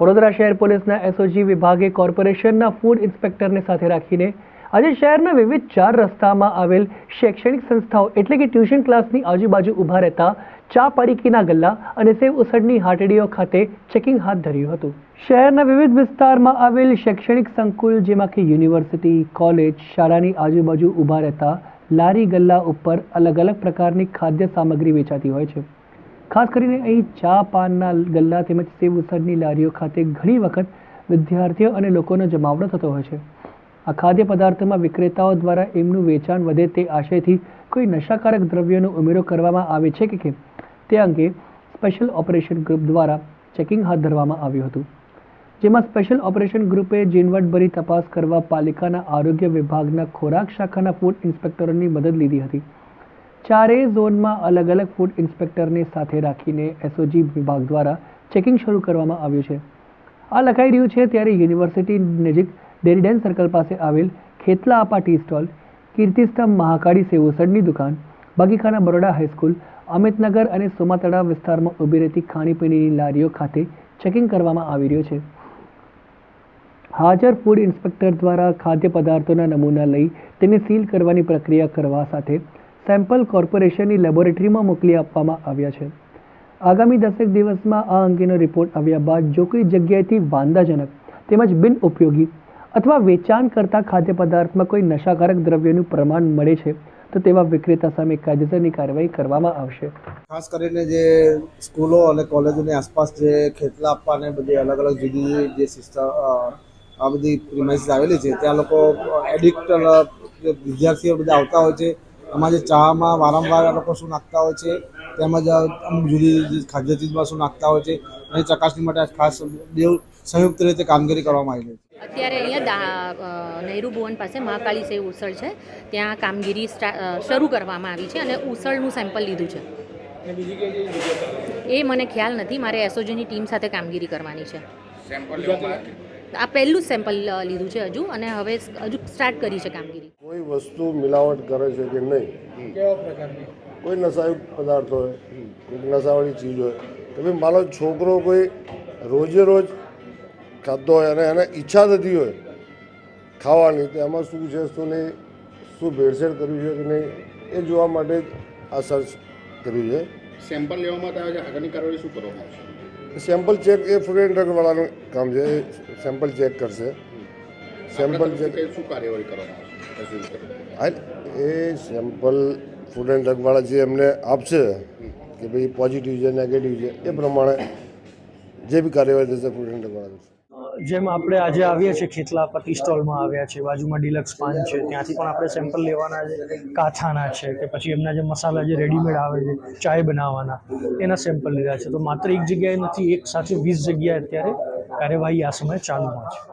વડોદરા શહેર પોલીસના એસઓજી વિભાગે કોર્પોરેશનના ફૂડ ઇન્સ્પેક્ટરને સાથે રાખીને આજે શહેરના વિવિધ ચાર રસ્તામાં આવેલ શૈક્ષણિક સંસ્થાઓ એટલે કે ટ્યુશન ક્લાસની આજુબાજુ ઊભા રહેતા ચા પાડીકીના ગલ્લા અને સેવ ઉસડની હાટડીઓ ખાતે ચેકિંગ હાથ ધર્યું હતું. શહેરના વિવિધ વિસ્તારમાં આવેલ શૈક્ષણિક સંકુલ, જેમાં કે યુનિવર્સિટી, કોલેજ, શાળાની આજુબાજુ ઊભા રહેતા લારી ગલ્લા ઉપર અલગ અલગ પ્રકારની ખાદ્ય સામગ્રી વેચાતી હોય છે. ખાસ કરીને અહીં ચા પાનના ગલ્લા તેમજ સેવ ઉસળની લારીઓ ખાતે ઘણી વખત વિદ્યાર્થીઓ અને લોકોનો જમાવડો થતો હોય છે. આ ખાદ્ય પદાર્થોમાં વિક્રેતાઓ દ્વારા એમનું વેચાણ વધે તે આશયથી કોઈ નશાકારક દ્રવ્યોનો ઉમેરો કરવામાં આવે છે કે કેમ? તે અંગે સ્પેશિયલ ઓપરેશન ગ્રુપ દ્વારા ચેકિંગ હાથ ધરવામાં આવ્યું હતું. જેમાં સ્પેશિયલ ઓપરેશન ગ્રુપે ઝીણવટભરી તપાસ કરવા પાલિકાના આરોગ્ય વિભાગના ખોરાક શાખાના ફૂડ ઇન્સ્પેક્ટરોની મદદ લીધી હતી. ચારેય ઝોનમાં અલગ અલગ ફૂડ ઇન્સ્પેક્ટરને સાથે રાખીને એસઓજી વિભાગ દ્વારા ચેકિંગ શરૂ કરવામાં આવ્યું છે. આ લખાઈ રહ્યું છે ત્યારે યુનિવર્સિટી નજીક ડેરીડેન સર્કલ પાસે આવેલ ખેતલા આપા ટી સ્ટોલ, કીર્તિસ્તંભ મહાકાળી સેવોસડની દુકાન, બગીખાના બરોડા હાઈસ્કૂલ, અમિતનગર અને સોમાતળા વિસ્તારમાં ઊભી રહેતી ખાણીપીણીની લારીઓ ખાતે ચેકિંગ કરવામાં આવી રહ્યું છે. હાજર ફૂડ ઇન્સ્પેક્ટર દ્વારા ખાદ્ય પદાર્થોના નમૂના લઈ તેને સીલ કરવાની પ્રક્રિયા કરવા સાથે સેમ્પલ કોર્પોરેશનની લેબોરેટરીમાં મોકલી આપવામાં આવ્યા છે. આગામી દસેક દિવસમાં આ અંગેનો રિપોર્ટ આવ્યા બાદ જો કોઈ જગ્યાએથી વાંધાજનક તેમજ બિનઉપયોગી અથવા વેચાણ કરતા ખાદ્ય પદાર્થમાં કોઈ નશાકારક દ્રવ્યનું પ્રમાણ મળે છે, તો તેવા વિક્રેતા સામે કાયદેસરની કાર્યવાહી કરવામાં આવશે. ખાસ કરીને જે સ્કૂલો અને કોલેજોની આસપાસ જે ખેતલા આપવાને બધી અલગ અલગ જુદી જુદી જે સિસ્ટમ આ બધી પ્રિમાઇસીસ આવેલી છે, ત્યાં લોકો એડિક્ટ વિદ્યાર્થીઓ બધા આવતા હોય છે જે ચામાં વારંવાર લોકો શું નાખતા હોય છે તેમજ અમુક જુદી જુદી ખાદ્ય ચીજમાં શું નાખતા હોય છે એની ચકાસણી માટે ખાસ બેઉ સંયુક્ત રીતે કામગીરી કરવામાં આવી છે. અત્યારે અહીંયા નહેરુ ભુવન પાસે મહાકાળી સેવ ઉસળ છે. ત્યાં કામગીરી શરૂ કરવામાં આવી છે અને ઉસળનું સેમ્પલ લીધું છે. એ મને ખ્યાલ નથી. મારે એસઓજીની ટીમ સાથે કામગીરી કરવાની છે. આ પહેલું જ સેમ્પલ લીધું છે હજુ અને હવે હજુ સ્ટાર્ટ કરી છે કામગીરી. કોઈ વસ્તુ મિલાવટ કરે છે કે નહીં? કોઈ નશાયુક્ત પદાર્થ હોય કોઈ નશાવાળી ચીજ હોય. કે ભાઈ મારો છોકરો કોઈ રોજે રોજ ખાતો હોય અને એને ઈચ્છા થતી હોય ખાવાની તો એમાં શું છે શું નહીં શું ભેળસેળ કર્યું છે કે નહીં એ જોવા માટે જ આ સર્ચ કર્યું છે. સેમ્પલ લેવામાં આવે છે આગળની કાર્યવાહી શું કરવામાં આવશે? સેમ્પલ ચેક એ ફૂડ એન્ડ ડ્રગવાળાનું કામ છે. એ સેમ્પલ ચેક કરશે. સેમ્પલ ચેક શું કાર્યવાહી કરવામાં એ સેમ્પલ ફૂડ એન્ડ ડ્રગવાળા જે એમને આપશે કે ભાઈ પોઝિટિવ છે નેગેટિવ છે એ પ્રમાણે જે બી કાર્યવાહી થશે ફૂડ એન્ડ ડ્રગવાળા કરશે જેમ આપણે આજે આવીએ છીએ, ખેતલા પતિ સ્ટોલમાં આવ્યા છે બાજુમાં ડિલક્સ પાન છે, ત્યાંથી પણ આપણે સેમ્પલ લેવાના છે કાથાના છે, કે પછી એમના જે મસાલા જે રેડીમેડ આવે છે, ચાય બનાવવાના, એના સેમ્પલ લીધા છે. તો માત્ર એક જગ્યાએ નથી, એક સાથે વીસ જગ્યાએ અત્યારે કાર્યવાહી આ સમયે ચાલુમાં છે.